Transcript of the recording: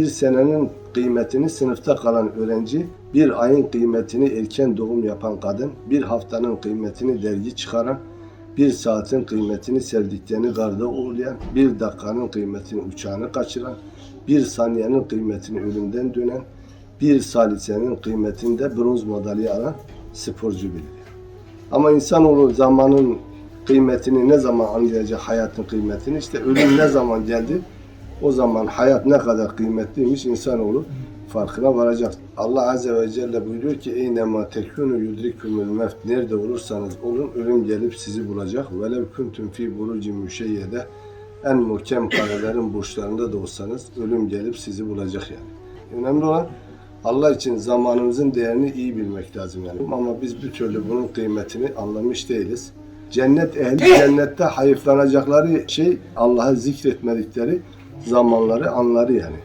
Bir senenin kıymetini sınıfta kalan öğrenci, bir ayın kıymetini erken doğum yapan kadın, bir haftanın kıymetini dergi çıkaran, bir saatin kıymetini sevdiklerini garda uğurlayan, bir dakikanın kıymetini uçağını kaçıran, bir saniyenin kıymetini ölümden dönen, bir salisenin kıymetini de bronz madalya alan sporcu bilir. Ama insanoğlu zamanın kıymetini ne zaman anlayacak hayatın kıymetini? İşte ölüm ne zaman geldi? O zaman hayat ne kadar kıymetliymiş insanoğlu farkına varacak. Allah Azze ve Celle buyuruyor ki eynema tekunu yudrikumul mevt nerede olursanız olun ölüm gelip sizi bulacak. Velev kuntum fi burucin müşeyyede en muhkem karelerin burçlarında da olsanız ölüm gelip sizi bulacak yani. Önemli olan Allah için zamanımızın değerini iyi bilmek lazım yani. Ama biz bir türlü bunun kıymetini anlamış değiliz. Cennet ehli cennette hayıflanacakları şey Allah'ı zikretmedikleri zamanları, anları yani.